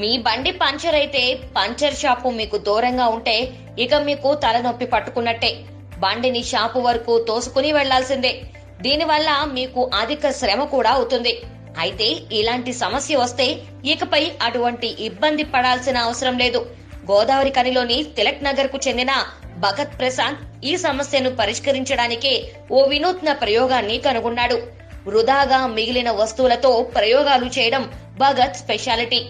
మీ బండి పంచర్ అయితే puncture shop మీకు దూరంగా ఉంటే ఇక మీకు తలనొప్పి పట్టుకున్నట్టే. బండిని షాపు వరకు తోసుకుని వెళ్ళాల్సిందే. దీనివల్ల మీకు అధిక శ్రమ కూడా అవుతుంది. అయితే ఇలాంటి సమస్య వస్తే ఇకపై అటువంటి ఇబ్బంది పడాల్సిన అవసరం లేదు. గోదావరి కనిలోని తిలక్ నగర్కు చెందిన భగత్ ప్రశాంత్ ఈ సమస్యను పరిష్కరించడానికి ఓ వినూత్న ప్రయోగాన్ని కనుగొన్నాడు. వృధాగా మిగిలిన వస్తువులతో ప్రయోగాలు చేయడం భగత్ స్పెషాలిటీ.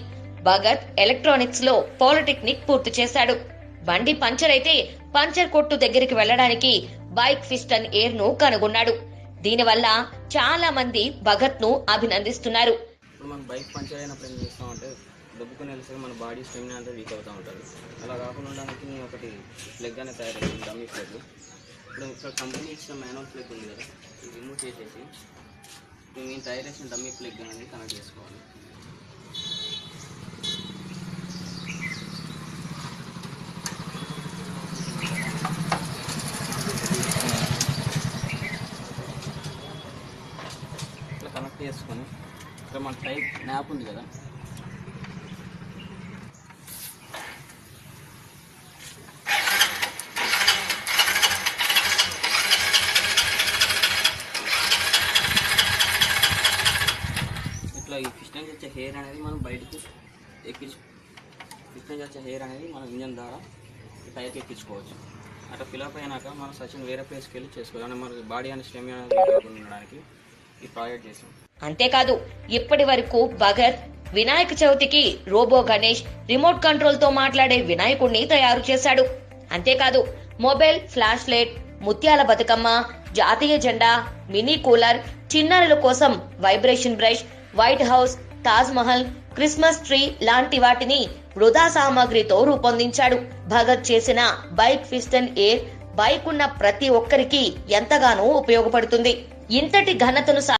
భగత్ ఎలక్ట్రానిక్స్లో పాలిటెక్నిక్ పూర్తి చేశాడు. బండి పంచర్ అయితే పంచర్ కొట్టు దగ్గరికి వెళ్ళడానికి బైక్ ఫిస్టన్ ఎయిర్ను కనుగొన్నాడు. దీనివల్ల చాలా మంది భగత్ను అభినందిస్తున్నారు. ఇప్పుడు మనం బైక్ పంచర్ అయినప్పుడు ఏం చేస్తామంటే దొబ్బుకుని వెళ్ళేసరికి మన బాడీ స్టెమినా అంతా వీక్ అవుతూ ఉంటుంది. అలా కాకుండా ఉండడానికి నేను ఒకటి ప్లగ్ అనేది తయారు చేసింది డమ్మీ ప్లగ్ ఇప్పుడు ఇక్కడ కంపెనీ ఇచ్చిన మ్యానువల్ ప్లగ్ ఉంది కదా రిమూవ్ చేసేసి నేను తయారు చేసిన డమ్మీ ప్లగ్ అనేది కనెక్ట్ చేసుకోవాలి. కనెక్ట్ చేసుకొని ఇక్కడ మన టైప్ మ్యాప్ ఉంది కదా. ఇట్లా ఈ ఫిష్ నుంచి వచ్చే హెయిర్ అనేది మనం బయటికి ఎక్కించు ఫిష్ నుంచి వచ్చే హెయిర్ అనేది మనం ఇంజన్ ద్వారా ఈ ఎక్కించుకోవచ్చు. అట్లా ఫిలప్ అయినాక మనం సచిన్ వేరే ప్లేస్కి వెళ్ళి చేసుకోవాలి. అంటే మన బాడీ అని స్టెమ్ అనేది ఉండడానికి అంతేకాదు ఇప్పటి వరకు భగత్ వినాయక చవితికి రోబో గణేష్ రిమోట్ కంట్రోల్తో మాట్లాడే వినాయకుడిని తయారు చేశాడు. అంతేకాదు మొబైల్ ఫ్లాష్ లైట్ ముత్యాల బతుకమ్మ జాతీయ జెండా మినీ కూలర్ చిన్నారుల కోసం vibration brush white house Taj Mahal Christmas tree లాంటి వాటిని వృధా సామాగ్రితో రూపొందించాడు. భగత్ చేసిన బైక్ ఫిస్టన్ ఎయిర్ బైక్ ఉన్న ప్రతి ఒక్కరికి ఎంతగానో ఉపయోగపడుతుంది. ఇంతటి ఘనతను సా